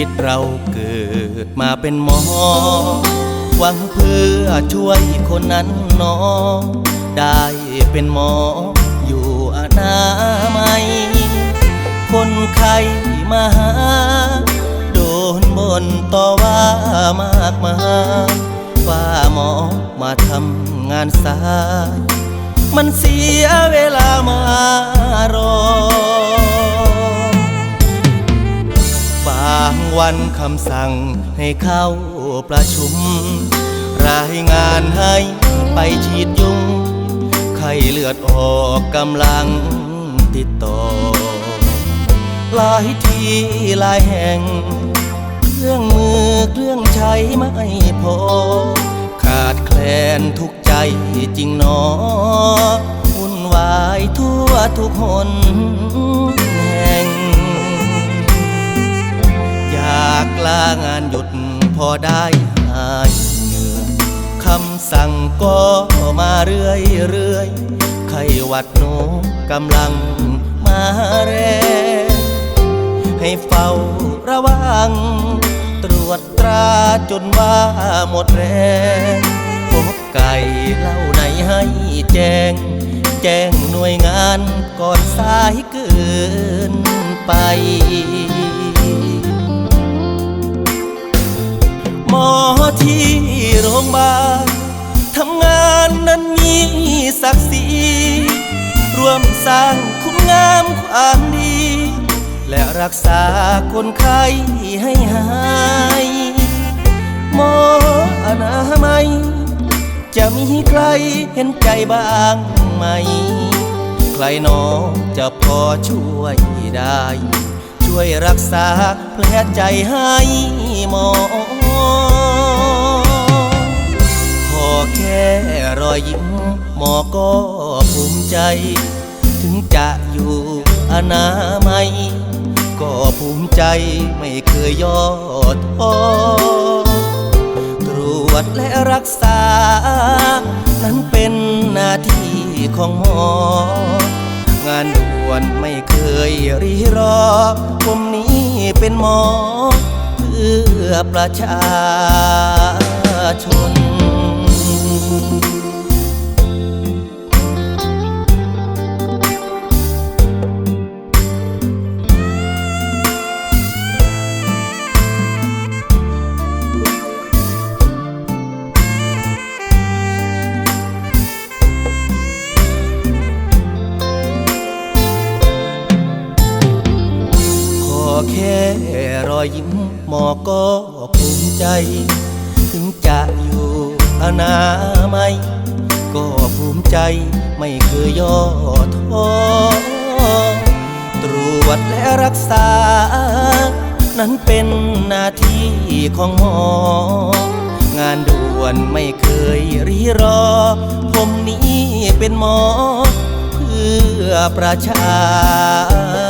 วิตเราเกิดมาเป็นหมอ หวังเพื่อช่วยคนนั้นหนอง ได้เป็นหมออยู่อนามัย คนไข้มาหา โดนบนต่อว่ามากมายว่าหมอมาทำงานสาย มันเสียเวลามารอางวันคำสั่งให้เข้าประชุม รายงานให้ไปฉีดยุง ไข้เลือดออกกำลังติดต่อ หลายที่หลายแห่ง เครื่องมือเครื่องใช้ไม่พอ ขาดแคลนทุกใจจริงหนอวุ่นวายทั่วทุกหนากลางานหยุดพอได้หายเหนื่อยคำสั่งก็มาเรื่อยเรื่อยไข้หวัดหนูกำลังมาแรงให้เฝ้าระวัง ตรวจตราจนว่าหมดแรงพบไก่เล่าไหนให้แจ้ง แจ้งหน่วยงานก่อนสายเกินไป ที่โรงพยาบาลทำงานนั้นมีศักดิ์ศรีร่วมสร้างคุณงามความดี และรักษาคนไข้ให้หายหมออนามัย จะมีใครเห็นใจบ้างไหม ใครหนอจะพอช่วยได้ ช่วยรักษาแผลใจให้หมอ ขอแค่รอยยิ้มหมอก็ภูมิใจ ถึงจะอยู่อนามัยก็ภูมิใจไม่เคยย่อท้อตรวจและรักษา นั้นเป็นหน้าที่ของหมอ งานด่วนไม่เคยรีรอ ผมนี้เป็นหมอ อประชาชน ขอแค่รอยยิ้ม หมอก็ภูมิใจ ถึงจะอยู่อนาไมัยก็ภูมิใจไม่เคยย่อท้อตรวจและรักษา นั้นเป็นหน้าที่ของหมอ งานด่วนไม่เคยรีรอ ผมนี้เป็นหมอ เพื่อประชาชน